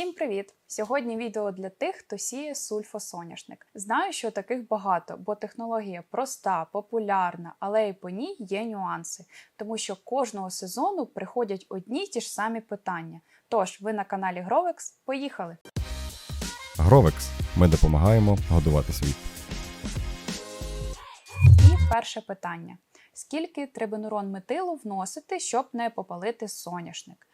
Всім привіт! Сьогодні відео для тих, хто сіє сульфосоняшник. Знаю, що таких багато, бо технологія проста, популярна, але і по ній є нюанси, тому що кожного сезону приходять одні й ті ж самі питання. Тож, ви на каналі Grovex, поїхали! Гровекс. Ми допомагаємо годувати світ. І перше питання: скільки трибенурон метилу вносити, щоб не попалити соняшник?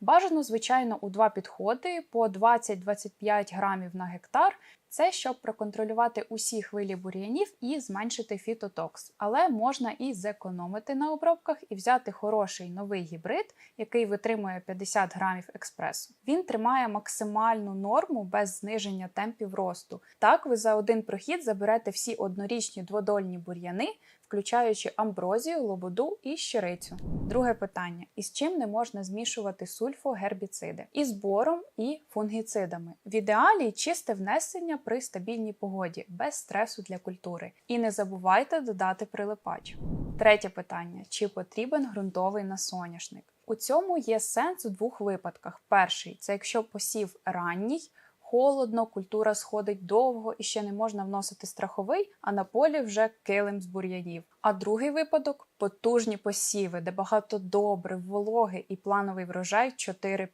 Бажано, звичайно, у два підходи по 20-25 грамів на гектар. Це щоб проконтролювати усі хвилі бур'янів і зменшити фітотокс. Але можна і зекономити на обробках і взяти хороший новий гібрид, який витримує 50 грамів експресу. Він тримає максимальну норму без зниження темпів росту. Так ви за один прохід заберете всі однорічні дводольні бур'яни, включаючи амброзію, лободу і щирицю. Друге питання: із чим не можна змішувати сульфогербіциди? Із бором і фунгіцидами. В ідеалі чисте внесення при стабільній погоді, без стресу для культури. І не забувайте додати прилипач. Третє питання: чи потрібен ґрунтовий насоняшник? У цьому є сенс у двох випадках: перший це якщо посів ранній. Холодно, культура сходить довго і ще не можна вносити страховий, а на полі вже килим з бур'янів. А другий випадок потужні посіви, де багато добрив, вологи і плановий врожай 4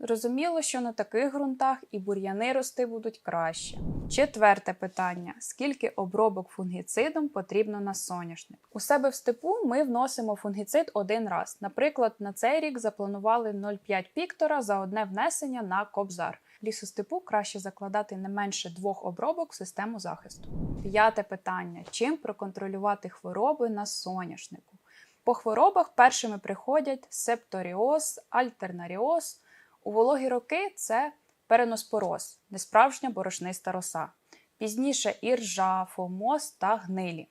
Зрозуміло, що на таких ґрунтах і бур'яни рости будуть краще. Четверте питання: скільки обробок фунгіцидом потрібно на соняшник? У себе в степу ми вносимо фунгіцид один раз. Наприклад, на цей рік запланували 0,5 піктора за одне внесення на кобзар. Лісостепу краще закладати не менше двох обробок в систему захисту. П'яте питання: чим проконтролювати хвороби на соняшнику? По хворобах першими приходять септоріоз, альтернаріоз. У вологі роки це переноспороз, несправжня борошниста роса. Пізніше іржа, фомоз та гнилі.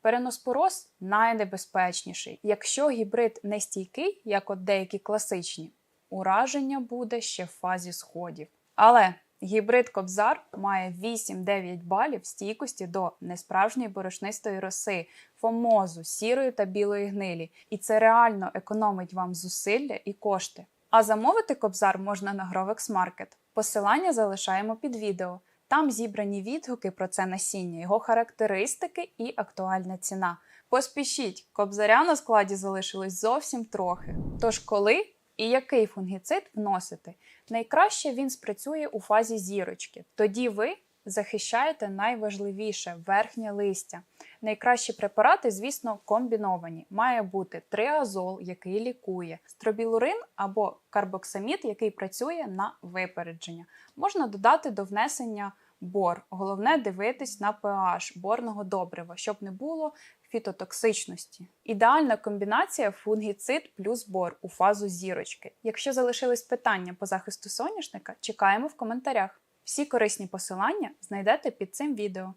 Переноспороз найнебезпечніший. Якщо гібрид не стійкий, як от деякі класичні, ураження буде ще в фазі сходів. Але гібрид Кобзар має 8-9 балів стійкості до несправжньої борошнистої роси, фомозу, сірої та білої гнилі. І це реально економить вам зусилля і кошти. А замовити Кобзар можна на Grovex Market. Посилання залишаємо під відео. Там зібрані відгуки про це насіння, його характеристики і актуальна ціна. Поспішіть, кобзаря на складі залишилось зовсім трохи. Тож коли і який фунгіцид вносити? Найкраще він спрацює у фазі зірочки. Тоді ви захищаєте найважливіше верхнє листя. Найкращі препарати, звісно, комбіновані. Має бути триазол, який лікує, стробілурин або карбоксамід, який працює на випередження. Можна додати до внесення бор. Головне дивитись на pH борного добрива, щоб не було фітотоксичності. Ідеальна комбінація фунгіцид плюс бор у фазу зірочки. Якщо залишились питання по захисту соняшника, чекаємо в коментарях. Всі корисні посилання знайдете під цим відео.